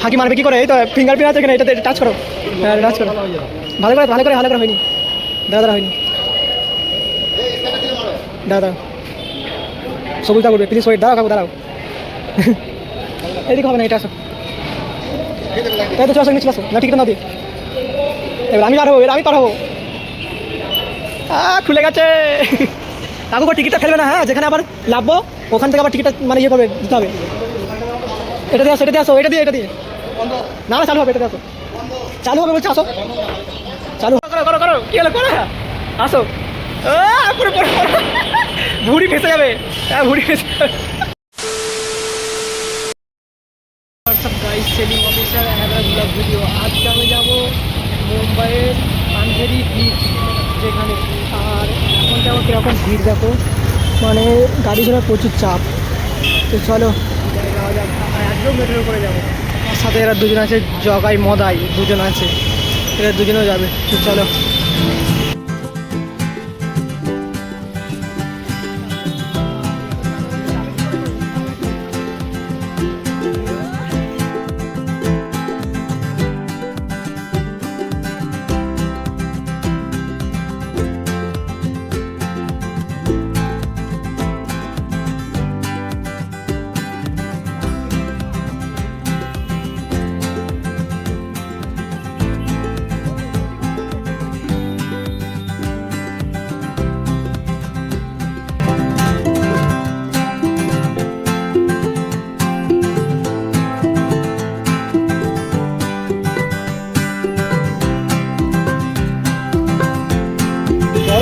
ফাঁকি মারবে কি করে? এই তো ফিঙ্গারপ্রিন্ট আছে এখানে এটাতে টাচ করো। হ্যাঁ টাচ করো। ভালো করে ভালো করে ভালো করে হয়নি। দাদা হয়নি। দাদা। সবুজ করবে প্লিজ ওয়েট দাঁড়াও কাকু দাঁড়াও। এদিকে হবে না এটা আসো। এই তো চলো আসো। না টিকিট না দিয়ে। এবার আমি পার হব এবার আমি পার হব। আহ, খুলে গেছে। কাকু টিকিটটা ফেলবে না হ্যাঁ? যেখানে আবার লাভবো ওখান থেকে আবার টিকিটটা মানে ইয়ে করবে দিতে হবে। এটা দিয়ে আসো এটা দিয়ে আসো এটা দিয়ে এটা দিয়ে। না না চালু হবে এটা আসো চালু হবে বলছে আসো। চালু করো করো করো কি হলো? করো আসো। পুরো পুরো। ভুড়ি ফেসে যাবে। হ্যাঁ ভুড়ি ফেসে যাবে। What's up guys selling officer another blog video আজকে আমি যাব মুম্বাইয়ের আন্ধেরি বিচ যেখানে। আর এখন যাব কীরকম ভিড় দেখো। মানে গাড়ি ঘোড়ার প্রচুর চাপ। তো চলো। যাওয়া যাক। আর একদম মেট্রো করে যাব। সাথে এরা দুজন আছে জগাই মদাই দুজন আছে। এরা দুজনেও যাবে চলো।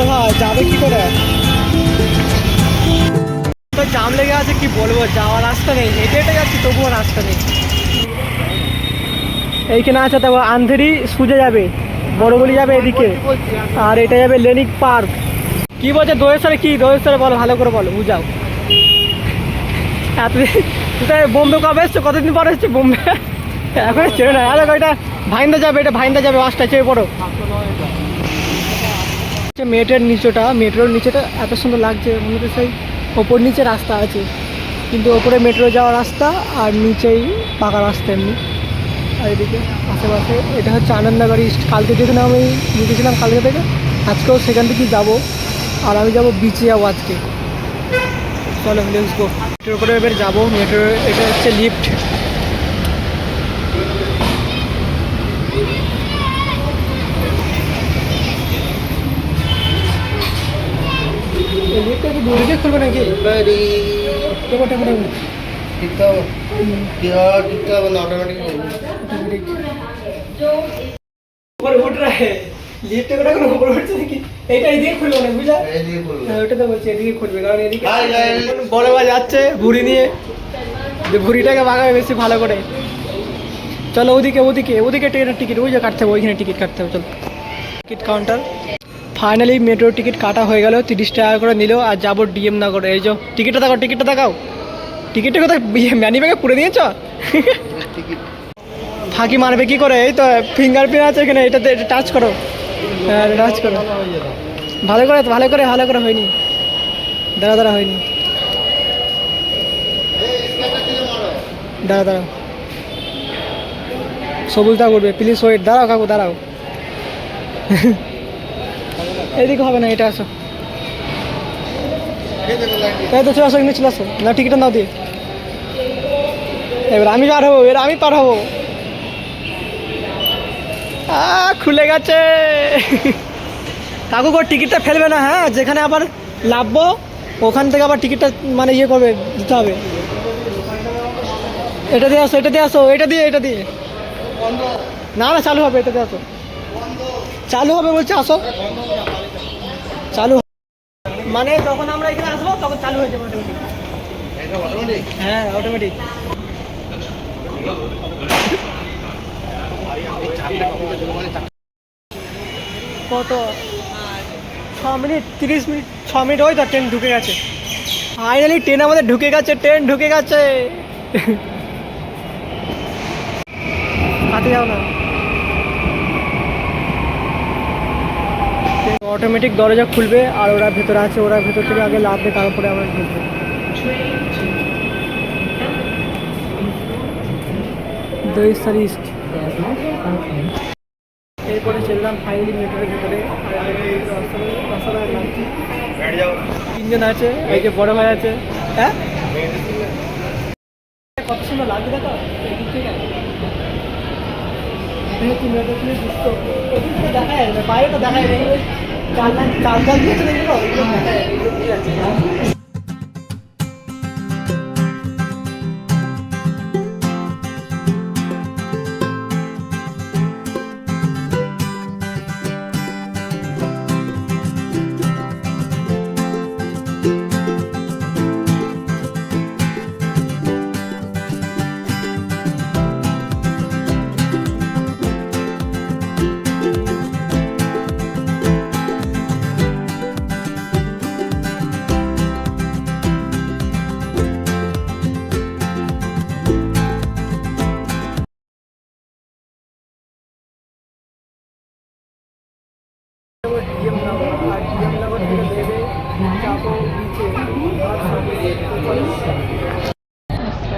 ভাই যাবে কি করে? জাম লেগে আছে, কি বলব, যাওয়ার রাস্তা নেই হেঁটে হেঁটে যাচ্ছি, তবুও রাস্তা নেই। এইখানে আছে তবে আন্ধেরি, সুজে যাবে, বড়গুলি যাবে এদিকে, আর এটা যাবে লেনিক পার্ক। কি বলছে, দোয়েশ্বরে কি? দোয়েশ্বরে বলো, ভালো করে বলো, বুঝাও। এত তুই বোম্বে কবে এসছো? কতদিন পর এসছো বোম্বে? এখন চেয়ে না। এটা ভাইন্দা যাবে, এটা ভাইন্দা যাবে, বাসটা চেয়ে পড়ো। হচ্ছে মেটের নিচেটা, মেট্রোর নিচেটা এত সুন্দর লাগছে। মনে হচ্ছে সেই ওপর নিচে রাস্তা আছে। কিন্তু ওপরে মেট্রো যাওয়ার রাস্তা আর নিচেই পাকা রাস্তা এমনি। আর এদিকে আশেপাশে এটা হচ্ছে আনন্দবাড়ি কালকে যেখানে আমি গিয়েছিলাম কালকে থেকে, আজকেও সেখান থেকেই যাব। আর আমি যাব বিচে যাব আজকে চলো লেটস মেট্রো করে এবার যাব। মেট্রো এটা হচ্ছে লিফট কি খুলবে নাকি? টেপো টেপো টেপো টিকতে হবে কীভাবে হবে না অটোমেটিক উপরে উঠ রা লিফটে করে কোনো উপরে উঠছে নাকি? এইটা এদিকে খুলবে না বুঝলা? হ্যাঁ ওটা তো বলছি এদিকে খুলবে কারণ এদিকে। বড় ভাই যাচ্ছে ভুড়ি নিয়ে। যে ভুড়িটাকে বাগাবে বেশি ভালো করে। চলো ওদিকে ওদিকে ওদিকে ট্রেনের টিকিট ওই যে কাটতে হবে ওইখানে টিকিট কাটতে হবে চলো। টিকিট কাউন্টার ফাইনালি মেট্রোর টিকিট কাটা হয়ে গেল, তিরিশ টাকা করে নিল আর যাব ডিএম নগর। এই যে, টিকিটটা দেখাও টিকিটটা দেখাও। টিকিটটা কোথায় ম্যানি ব্যাগে পুরে দিয়েছ? ফাঁকি মারবে কি করে? এই তো ফিঙ্গারপ্রিন্ট আছে এখানে, এটাতে এটা টাচ করো। হ্যাঁ টাচ করো। ভালো করে ভালো করে ভালো করে হয়নি। দাঁড়া দাঁড়া, হয়নি। দাঁড়া দাঁড়াও সবুজটা করবে প্লিজ ওয়েট দাঁড়াও কাকু, দাঁড়াও। এইদিকে হবে না, এটা আসো। এই তো চলে আসো, এখানে চলে আসো। না টিকিটটা নাও দিয়ে। এবার আমি পার হব, এবার আমি পার হব। খুলে গেছে। কাকু টিকিটটা ফেলবে না হ্যাঁ? যেখানে আবার লাভবো ওখান থেকে আবার টিকিটটা মানে ইয়ে করবে, দিতে হবে। এটা দিয়ে আসো, এটা দিয়ে আসো, এটা দিয়ে এটা দিয়ে। না না, চালু হবে, এটা দিয়ে আসো। চালু হবে বলছে, আসো। চালু মানে যখন আমরা এখানে আসব, তখন চালু হয়ে যাবে হ্যাঁ অটোমেটিক কত? ছ মিনিট, তিরিশ মিনিট, ছ মিনিট ওই তো ট্রেন ঢুকে গেছে। ফাইনালি ট্রেন আমাদের ঢুকে গেছে ট্রেন ঢুকে গেছে। হাতে যাও না। অটোমেটিক দরজা খুলবে আর ওরা ভেতরে আছে, ওরা ভেতর থেকে আগে লাভবে তারপরে আমরা ঢুকবো এরপরে চললাম ফাইনালি মেট্রোর ভিতরে। তিনজন আছে, এই যে বড় ভাই আছে। হ্যাঁ? কত সুন্দর লাগছে দেখো দেখা যায় না দেখা যায় না ওই চাল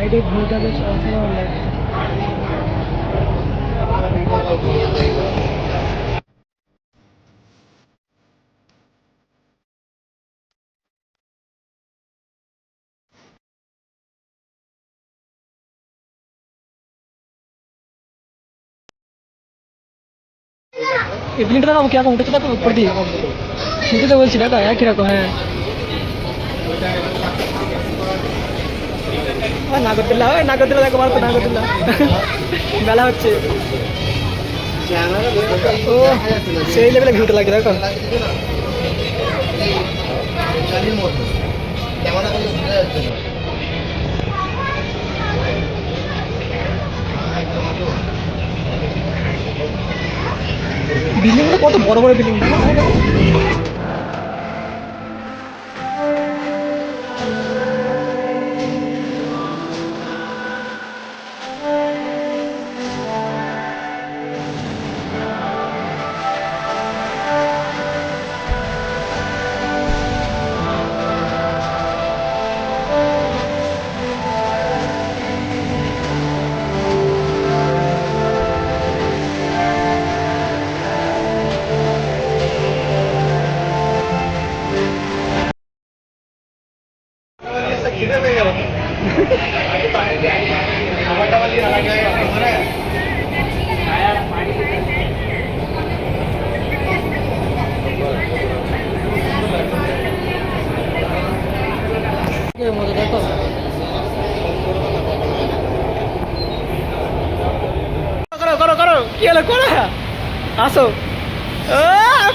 সাইডে ভিউটা বেশ অসাধারণ লাগছে এই বিল্ডিংটা দেখো কীরকম উঠেছে দেখো উপর দিয়ে কিন্তু তো বলছি দেখো একই রকম হ্যাঁ ওই নাগরদোল্লা ওই নাগরদোল্লা দেখো মারতো নাগরদোল্লা বেলা হচ্ছে। ও, সেই লেভেলে ভিউটা লাগছে, দেখো। বিল্ডিংগুলো কত বড় বড় বিল্ডিং?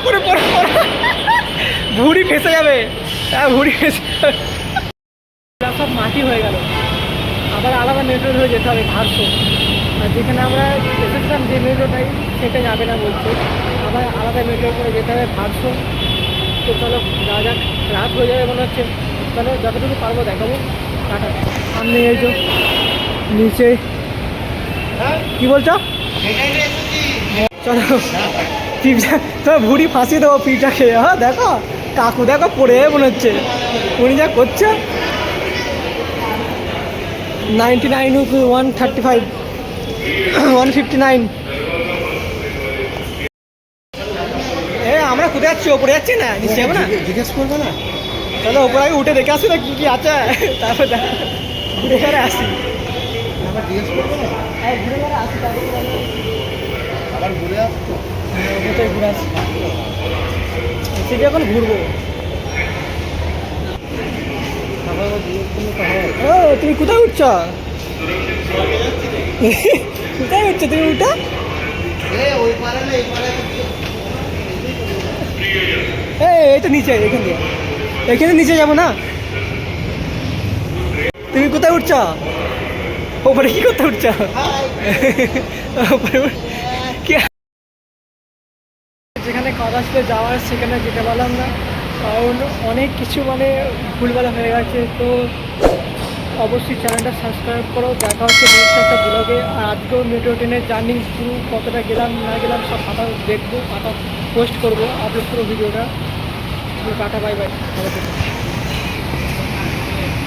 পরে পরে ভুড়ি ফেসে যাবে। হ্যাঁ ভুড়ি ফেসে সব মাটি হয়ে গেল। আবার আলাদা মেট্রো হয়ে যেতে হবে ঘাটশো আর যেখানে আমরা এসেছিলাম যে মেট্রোটাই সেটা যাবে না বলছে আবার আলাদা মেট্রো করে যেতে হবে ঘাটশো তো। চলো যা যাক। রাত হয়ে যাবে মনে হচ্ছে। চলো যতটুকু পারব দেখাবো। টাটা। সামনে এই যে নিচে। কি বলছো? চলো। পিঠা তো ভুড়ি ফাঁসিয়ে দেবো পিঠা খেয়ে। হ্যাঁ দেখো কাকু দেখো পড়ে যাবে মনে হচ্ছে। উনি যা করছে। Ninety nine one thirty five one fifty nine এ আমরা কোথায় যাচ্ছি? ওপরে যাচ্ছি না? নিচে যাব না? জিজ্ঞেস করবে না। চলো ওপরে আগে উঠে দেখে আসি না কি কি আছে। তারপর দেখ- ঘুরে ঘরে আসি। জিজ্ঞেস করবে না? হ্যাঁ ঘুরে ঘরে আসি তারপর আবার ঘুরে আসতো ওটাই ঘুরে আসি সেটা এখন ঘুরবো। তুমি কোথায় উঠছ? কোথায় উঠছো তুমি উঠা এই তো নিচে এখান দিয়ে। এখানে নিচে যাব না? তুমি কোথায় উঠছ? ওপরে কি করতে উঠছ? ওপরে যেখানে ছিল যাওয়ার সেখানে যেতে পারলাম না। কারণ অনেক কিছু মানে ভুলবেলা হয়ে গেছে। তো অবশ্যই চ্যানেলটা সাবস্ক্রাইব করো। দেখা হচ্ছে নেক্সট একটা ব্লগে আর আজকেও মেট্রো ট্রেনের জার্নি শুরু। কতটা গেলাম, না গেলাম, সব খাতা দেখব খাতা পোস্ট করব আপলোড করব ভিডিওটা। Tata bye bye.